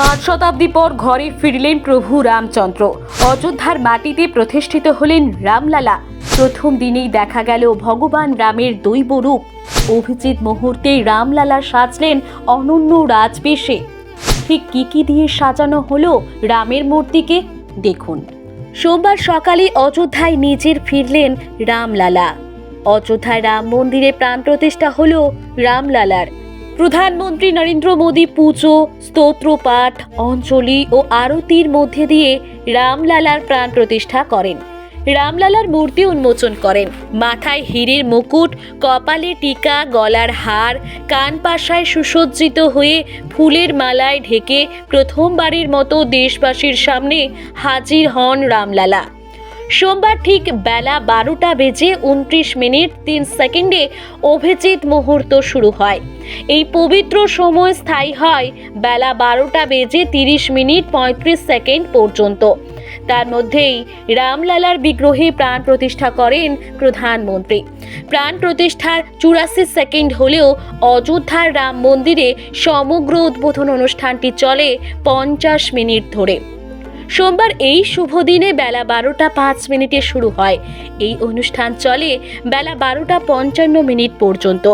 পাঁচ শতাব্দী পর ঘরে ফিরলেন প্রভু রামচন্দ্র। অযোধ্যার মাটিতে প্রতিষ্ঠিত হলেন রামলালা। প্রথম দিনেই দেখা গেল ভগবান রামের দৈব রূপ। অভিজিৎ মুহূর্তে রামলালা সাজলেন অনন্য রাজবেশে। ঠিক কি কি দিয়ে সাজানো হলো রামের মূর্তিকে? দেখুন। সোমবার সকালে অযোধ্যায় নিজের ফিরলেন রামলালা। অযোধ্যায় রাম মন্দিরে প্রাণ প্রতিষ্ঠা হল রামলালার। প্রধানমন্ত্রী নরেন্দ্র মোদী পুজো, স্তোত্র পাঠ, অঞ্জলি ও আরতির মধ্যে দিয়ে রামলালার প্রাণ প্রতিষ্ঠা করেন। রামলালার মূর্তি উন্মোচন করেন। মাথায় হীরের মুকুট, কপালে টিকা, গলার হার, কান পাশায় সুসজ্জিত হয়ে ফুলের মালায় ঢেকে প্রথমবারের মতো দেশবাসীর সামনে হাজির হন রামলালা। সোমবার ঠিক বেলা বারোটা বেজে উনত্রিশ মিনিট তিন সেকেন্ডে অভিজিৎ মুহূর্ত শুরু হয়। এই পবিত্র সময় স্থায়ী হয় বেলা বারোটা বেজে তিরিশ মিনিট পঁয়ত্রিশ সেকেন্ড পর্যন্ত। তার মধ্যেই রামলালার বিগ্রহে প্রাণ প্রতিষ্ঠা করেন প্রধানমন্ত্রী। প্রাণ প্রতিষ্ঠার চুরাশি সেকেন্ড হলেও অযোধ্যার রাম মন্দিরে সমগ্র উদ্বোধন অনুষ্ঠানটি চলে পঞ্চাশ মিনিট ধরে। সোমবার এই শুভ দিনে বেলা বারোটা পাঁচ মিনিটে শুরু হয়। এই অনুষ্ঠান চলে বেলা বারোটা পঞ্চান্ন মিনিট পর্যন্ত।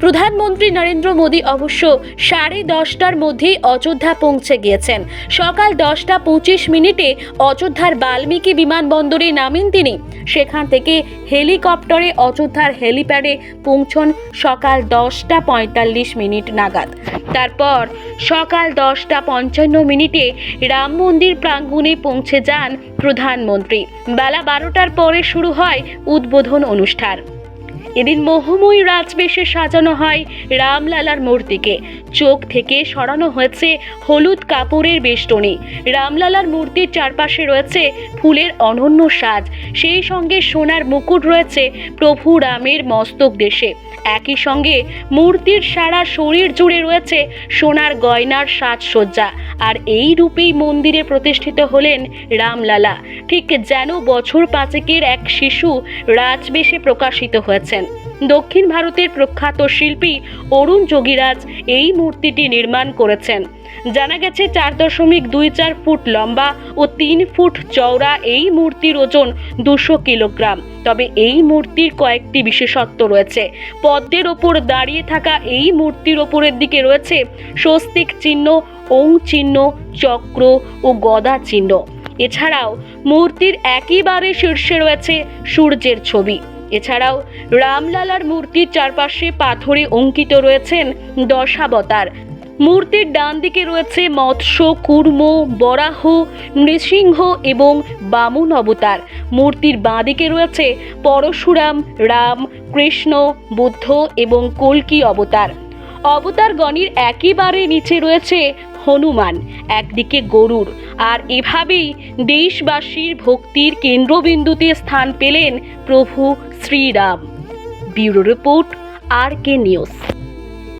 প্রধানমন্ত্রী নরেন্দ্র মোদী অবশ্য সাড়ে দশটার মধ্যেই অযোধ্যা পৌঁছে গিয়েছেন। সকাল দশটা পঁচিশ মিনিটে অযোধ্যার বাল্মীকি বিমানবন্দরে নামেন তিনি। সেখান থেকে হেলিকপ্টারে অযোধ্যার হেলিপ্যাডে পৌঁছন সকাল দশটা পঁয়তাল্লিশ মিনিট নাগাদ। তারপর সকাল দশটা পঞ্চান্ন মিনিটে রাম মন্দির প্রাঙ্গণে পৌঁছে যান প্রধানমন্ত্রী। বেলা বারোটার পরে শুরু হয় উদ্বোধন অনুষ্ঠান। এদিন মোহময়ী রাজবেশে সাজানো হয় রামলালার মূর্তিকে। চোখ থেকে সরানো হয়েছে হলুদ কাপড়ের বেষ্টনী। রামলালার মূর্তির চারপাশে রয়েছে ফুলের অনন্য সাজ। সেই সঙ্গে সোনার মুকুট রয়েছে প্রভু রামের মস্তক দেশে। একই সঙ্গে মূর্তির সারা শরীর জুড়ে রয়েছে সোনার গয়নার সাজসজ্জা। আর এই রূপেই মন্দিরে প্রতিষ্ঠিত হলেন রামলালা। ঠিক যেন বছর পাঁচেকের এক শিশু রাজবেশে প্রকাশিত হয়েছেন। দক্ষিণ ভারতের প্রখ্যাত শিল্পী অরুণ যোগীরাজ এই মূর্তিটি নির্মাণ করেছেন। জানা গেছে, চার দশমিক দুই চার ফুট লম্বা ও তিন ফুট চওড়া এই মূর্তির ওজন দুশো কিলোগ্রাম। তবে এই মূর্তির কয়েকটি বিশেষত্ব রয়েছে। পদ্মের ওপর দাঁড়িয়ে থাকা এই মূর্তির ওপরের দিকে রয়েছে স্বস্তিক চিহ্ন, ওং চিহ্ন, চক্র ও গদা চিহ্ন। এছাড়াও মূর্তির একেবারে শীর্ষে রয়েছে সূর্যের ছবি। এছাড়াও রামলালার মূর্তির চারপাশে পাথরে অঙ্কিত রয়েছেন দশাবতার। মূর্তির ডান দিকে রয়েছে মৎস্য, কুর্ম, বরাহ, নৃসিংহ এবং বামুন অবতার। মূর্তির বাঁ দিকে রয়েছে পরশুরাম, রাম, কৃষ্ণ, বুদ্ধ এবং কল্কি অবতার। অবতার গণের একেবারে নিচে রয়েছে হনুমান, একদিকে গরুর। আর এভাবেই দেশবাসীর ভক্তির কেন্দ্রবিন্দুতে স্থান পেলেন প্রভু Shriram. Bureau report R K news.